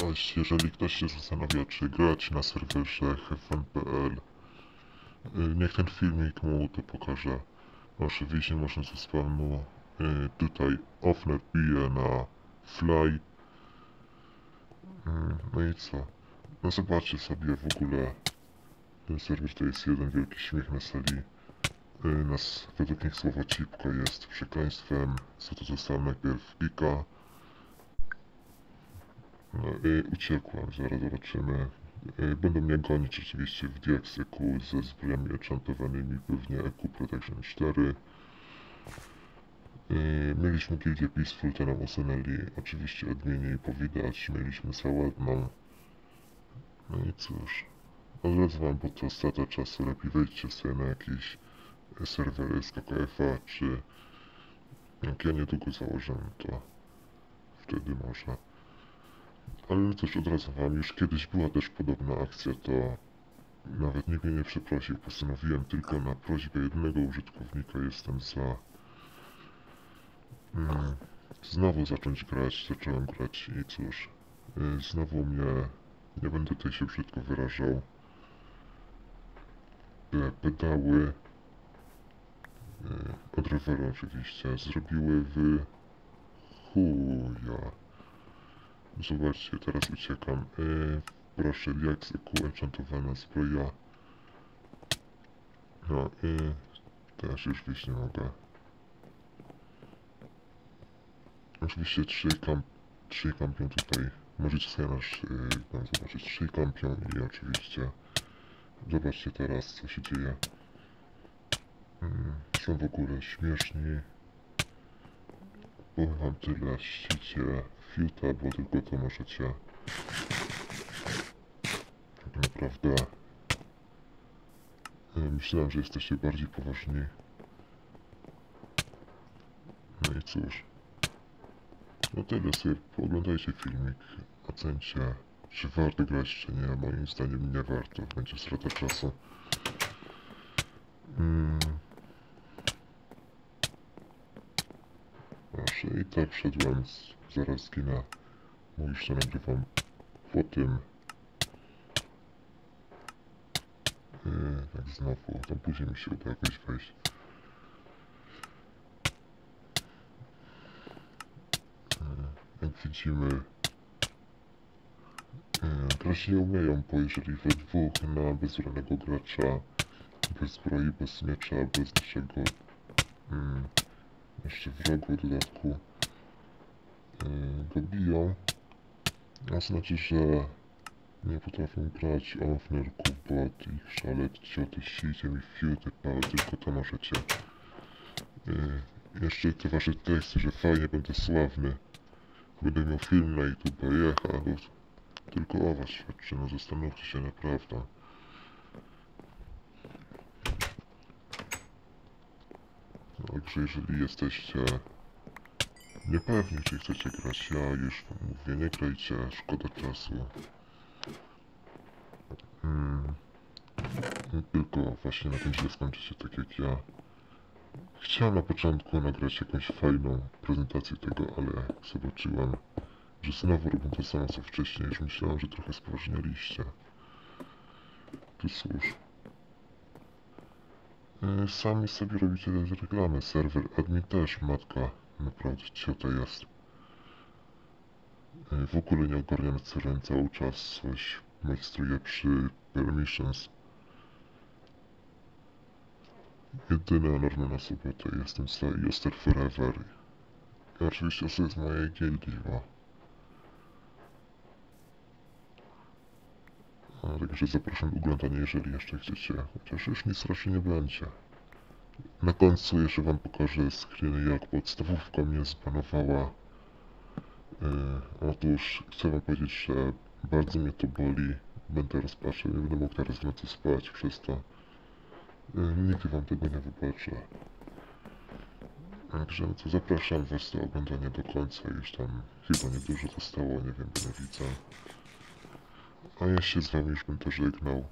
Cześć, jeżeli ktoś się zastanawia, czy grać na serwerze heaven.pl, y, niech ten filmik mu to pokaże. Oczywiście można ze spawnu y, tutaj Offnet bije na fly. Y, No i co? No zobaczcie sobie w ogóle, ten serwer to jest jeden wielki śmiech na sali. Y, Nas, według nich słowo cipko jest przekleństwem, co to zostało najpierw Pika, no i uciekłem, zaraz zobaczymy. Y, Będą mnie gonić oczywiście w diaksyku ze zbrojami enchantowanymi, pewnie EQ Protection 4. Y, Mieliśmy gildię Peaceful, to nam usunęli. Oczywiście odmieni powidać, mieliśmy za ładną. No i cóż. Od wam po to strata czasu, lepiej wejdźcie sobie na jakiś serwer z KKF-a, czy jak ja niedługo założę, to wtedy może. Ale też od razu wam, już kiedyś była też podobna akcja, to nawet nikt mnie nie przeprosił, postanowiłem tylko na prośbę jednego użytkownika. Jestem za mm, znowu zacząć grać, zacząłem grać i cóż, y, znowu mnie, nie będę tutaj się brzydko wyrażał, te pedały y, od roweru oczywiście zrobiły w chuja. Zobaczcie, teraz uciekam. Yy, proszę, jak z EQ enchantowana zbroja. No i teraz już wyjść nie mogę. Oczywiście trzy kamp, trzy kampią tutaj. Możecie sobie nasz, yy, tam zobaczyć, trzy kampią i oczywiście zobaczcie teraz co się dzieje. Yy, są w ogóle śmieszni. Wam tyle, ścicie fiuta, bo tylko to możecie tak naprawdę e, myślałem, że jesteście bardziej poważni. No i cóż. No tyle sobie pooglądajcie filmik ocencie czy warto grać czy nie moim zdaniem nie warto. Będzie strata czasu. Mm. Proszę, i tak wszedłem, z, zaraz zginę. Mówisz, że nagrywam po tym. Yy, tak znowu, tam później mi się uda jakoś wejść. Yy, jak widzimy, yy, grać nie umieją, bo jeżeli we dwóch na bezbronnego gracza, bez zbroi, bez miecza, bez niczego, yy, jeszcze w dodatku go biją. A znaczy, że nie potrafią grać ofnerków, bot, ich szalet, cioty, sicie mi fiuty, pały, tylko to możecie. Yy, jeszcze te wasze teksty, że fajnie będę sławny. Będę miał film na YouTube, jecha, tylko o was świadczy, no zastanówcie się naprawdę. Także jeżeli jesteście niepewni, czy chcecie grać, ja już wam mówię, nie grajcie, szkoda czasu. Hmm. Tylko właśnie na tym źle skończycie tak jak ja. Chciałem na początku nagrać jakąś fajną prezentację tego, ale zobaczyłem, że znowu robią to samo co wcześniej, już myślałem, że trochę spoważnialiście. To cóż. E, Sami sobie robicie reklamy, serwer, admin też, matka, naprawdę ciota jest. E, W ogóle nie ogarniam CRM cały czas, coś majstruje przy permissions. Jedyna normalna osoba to jestem sobie Joster Forever. I oczywiście osoba z mojej gildii, bo... A, Także zapraszam do oglądania, jeżeli jeszcze chcecie. Chociaż już nic raczej nie będzie. Na końcu jeszcze wam pokażę screeny, jak podstawówka mnie zbanowała. Yy, otóż chcę wam powiedzieć, że bardzo mnie to boli. Będę rozpaczał, nie będę mógł teraz w nocy spać przez to. Yy, nigdy wam tego nie wybaczę. Także no to zapraszam was do oglądania do końca. Już tam chyba niedużo zostało, nie wiem, bo nie widzę. A ja się z wami już będę żegnał.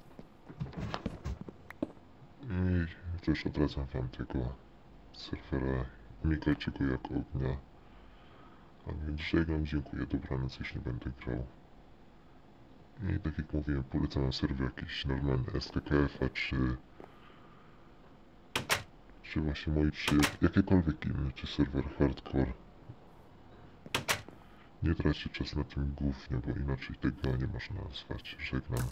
I też odradzam wam tego serwera. Unikajcie go jak ognia. A więc żegnam, dziękuję, dobranoc, jeśli będę grał. I tak jak mówiłem, polecam serwer jakiś normalny SKKF-a, czy... Czy właśnie moi, czy jak- jakiekolwiek inny, czy serwer hardcore. Nie traćcie czas na tym gównie, bo inaczej tego nie można nazwać. Żegnam.